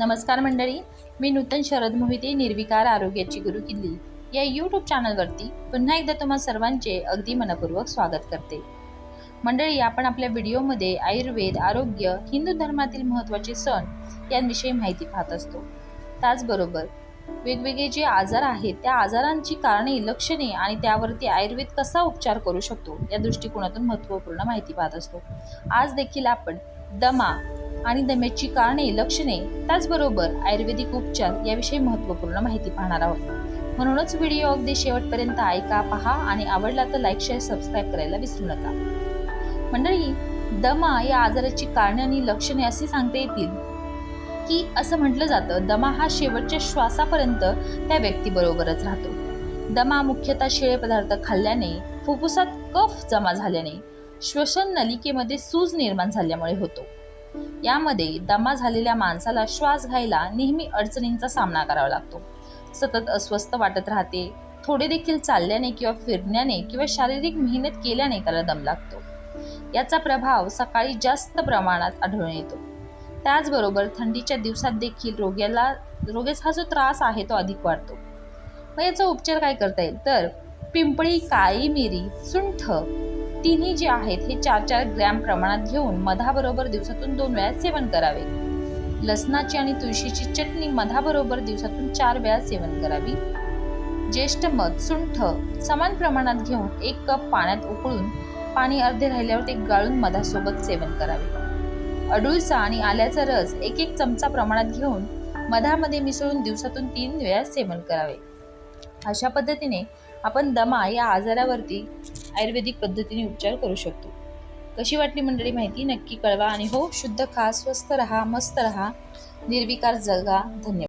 नमस्कार मंडळी. मी नूतन शरद मोहिते निर्विकार आरोग्याची गुरु किल्ली. या यूट्यूब चॅनलवरती पुन्हा एकदा तुम्हा सर्वांचे अगदी मनपूर्वक स्वागत करते. मंडळी आपण आपल्या व्हिडिओमध्ये आयुर्वेद आरोग्य हिंदू धर्मातील महत्त्वाचे सण यांविषयी माहिती पाहत असतो. त्याचबरोबर वेगवेगळे जे आजार आहेत त्या आजारांची कारणे लक्षणे आणि त्यावरती आयुर्वेद कसा उपचार करू शकतो या दृष्टिकोनातून महत्त्वपूर्ण माहिती पाहत असतो. आज देखील आपण दमा आणि दम्याची कारणे लक्षणे त्याचबरोबर आयुर्वेदिक उपचार याविषयी महत्त्वपूर्ण माहिती पाहणार आहोत. म्हणूनच व्हिडिओ अगदी शेवटपर्यंत ऐका पहा आणि आवडला तर लाईक शेअर सबस्क्राईब करायला विसरू नका. मंडळी दमा या आजाराची कारणे आणि लक्षणे असे सांगता येतील की असं म्हटलं जातं दमा हा शेवटच्या श्वासापर्यंत त्या व्यक्तीबरोबरच राहतो. दमा मुख्यतः शिळे पदार्थ खाल्ल्याने फुफ्फुसात कफ जमा झाल्याने श्वसन नलिकेमध्ये सूज निर्माण झाल्यामुळे होतो. यामध्ये दमा झालेल्या माणसाला श्वास घ्यायला नेहमी अडचणींचा सामना करावा लागतो. सतत अस्वस्थ वाटत राहते थोडे देखील चालल्याने किंवा फिरण्याने किंवा शारीरिक मेहनत केल्याने त्याला दम लागतो. याचा प्रभाव सकाळी जास्त प्रमाणात आढळून येतो. त्याचबरोबर थंडीच्या दिवसात देखील रोग्याला रोग्याचा हा जो त्रास आहे तो अधिक वाढतो. मग याचा उपचार काय करता येईल? तर पिंपळी काळी मिरी सुंठ तिन्ही जे आहेत हे चार चार ग्रॅम प्रमाणात घेऊन मधाबरोबर दिवसातून दोन वेळा सेवन करावे. लसणाची आणि तुळशीची चटणी मधाबरोबर दिवसातून चार वेळा सेवन करावी. ज्येष्ठ मध सुंठ समान प्रमाणात घेऊन एक कप पाण्यात उकळून पाणी अर्धे राहिल्यावर ते गाळून मधासोबत सेवन करावे. अडुळसा आणि आल्याचा रस एक एक चमचा प्रमाणात घेऊन मधामध्ये मिसळून दिवसातून तीन वेळा सेवन करावे. अशा पद्धतीने आपण दमा या आजारावरती आयुर्वेदिक पद्धतीने उपचार करू शकतो. कशी वाटली मंडळी माहिती? नक्की कळवा. आणि हो शुद्ध खा स्वस्त रहा मस्त रहा. निर्विकार जगा. धन्यवाद.